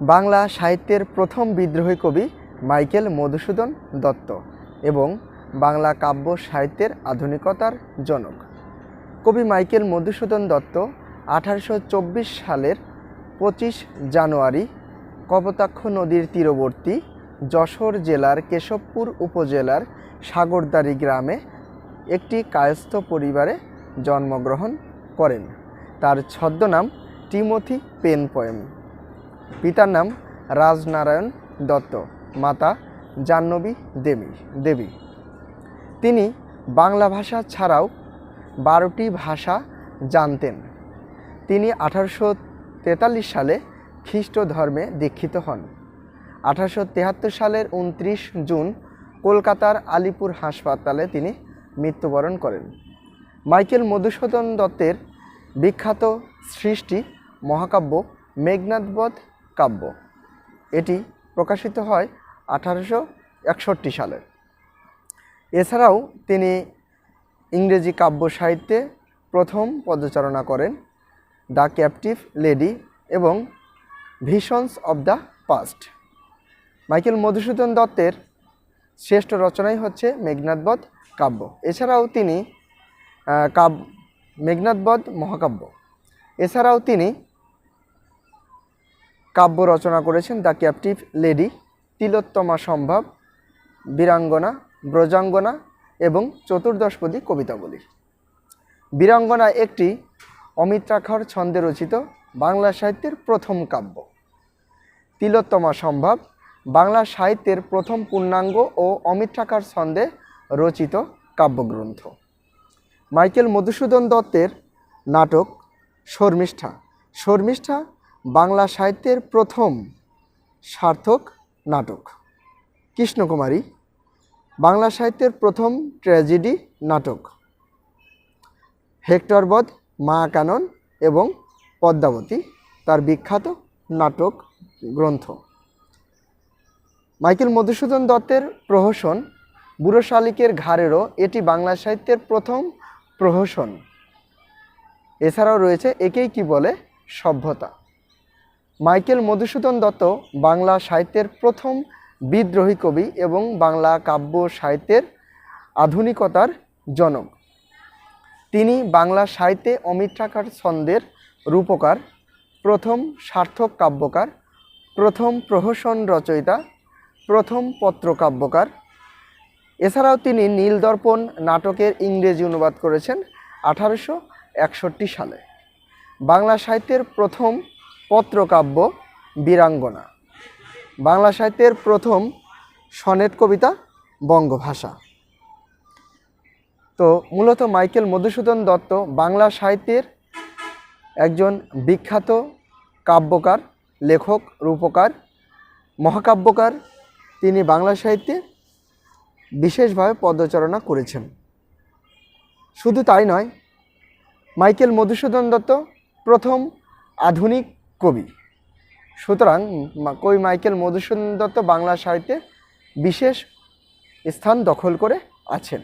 বাংলা সাহিত্যের প্রথম বিদ্রোহী কবি মাইকেল মধুসূদন দত্ত এবং বাংলা কাব্য সাহিত্যের আধুনিকতার জনক। কবি মাইকেল মধুসূদন দত্ত আঠারোশো চব্বিশ সালের পঁচিশ জানুয়ারি কপোতাক্ষ নদীর তীরবর্তী যশোর জেলার কেশবপুর উপজেলার সাগরদাড়ি গ্রামে একটি কায়স্থ পরিবারে জন্মগ্রহণ করেন। তার ছদ্মনাম টিমোথি পেন পয়েম পিতার নাম রাজনারায়ণ দত্ত, মাতা জাহ্নবী দেবী দেবী। তিনি বাংলা ভাষা ছাড়াও বারোটি ভাষা জানতেন। তিনি আঠারোশো তেতাল্লিশ সালে খ্রিস্ট ধর্মে দীক্ষিত হন। আঠারোশো তেহাত্তর সালের উনত্রিশ জুন কলকাতার আলিপুর হাসপাতালে তিনি মৃত্যুবরণ করেন। মাইকেল মধুসূদন দত্তের বিখ্যাত সৃষ্টি মহাকাব্য মেঘনাদবধ কাব্য। এটি প্রকাশিত হয় আঠারোশো একষট্টি সালে। এছাড়াও তিনি ইংরেজি কাব্য সাহিত্যে প্রথম পদচারণা করেন দ্য ক্যাপটিভ লেডি এবং visions of the past. Michael Madhusudan দত্তের শ্রেষ্ঠ রচনাই হচ্ছে মেঘনাদবধ কাব্য। এছাড়াও তিনি কাব মেঘনাদবধ মহাকাব্য। এছাড়াও তিনি কাব্য রচনা করেছেন দ্য ক্যাপটিভ লেডি, তিলোত্তমা সম্ভব, বীরাঙ্গনা, ব্রজাঙ্গনা এবং চতুর্দশপদী কবিতাবলী। বীরাঙ্গনা একটি অমিত্রাক্ষর ছন্দে রচিত বাংলা সাহিত্যের প্রথম কাব্য। তিলোত্তমা সম্ভব বাংলা সাহিত্যের প্রথম পূর্ণাঙ্গ ও অমিত্রাকার ছন্দে রচিত কাব্যগ্রন্থ। মাইকেল মধুসূদন দত্তের নাটক শর্মিষ্ঠা। শর্মিষ্ঠা বাংলা সাহিত্যের প্রথম সার্থক নাটক। কৃষ্ণকুমারী, বাংলা সাহিত্যের প্রথম ট্র্যাজেডি নাটক। হেক্টরবধ মা কানন এবং পদ্মাবতী, তার বিখ্যাত নাটক গ্রন্থ। মাইকেল মধুসূদন দত্তের প্রহসন, বুড়ো শালিকের ঘাড়েরও এটি বাংলা সাহিত্যের প্রথম প্রহসন। এছাড়াও রয়েছে একেই কি বলে সভ্যতা। মাইকেল মধুসূদন দত্ত বাংলা সাহিত্যের প্রথম বিদ্রোহী কবি এবং বাংলা কাব্য সাহিত্যের আধুনিকতার জনক। তিনি বাংলা সাহিত্যে অমিত্রাকার ছন্দের রূপকার, প্রথম সার্থক কাব্যকার, প্রথম প্রহসন রচয়িতা, প্রথম পত্রকাব্যকার এছাড়াও তিনি নীলদর্পণ নাটকের ইংরেজি অনুবাদ করেছেন আঠারোশো একষট্টি সালে। বাংলা সাহিত্যের প্রথম পত্রকাব্য বীরাঙ্গনা। বাংলা সাহিত্যের প্রথম সনেট কবিতা বঙ্গভাষা। তো মূলত মাইকেল মধুসূদন দত্ত বাংলা সাহিত্যের একজন বিখ্যাত কাব্যকার, লেখক, রূপকার, মহাকাব্যকার। তিনি বাংলা সাহিত্যে বিশেষভাবে পদচারণা করেছেন। শুধু তাই নয়, মাইকেল মধুসূদন দত্ত প্রথম আধুনিক কবি। সুতরাং কবি মাইকেল মধুসূদন দত্ত বাংলা সাহিত্যে বিশেষ স্থান দখল করে আছেন।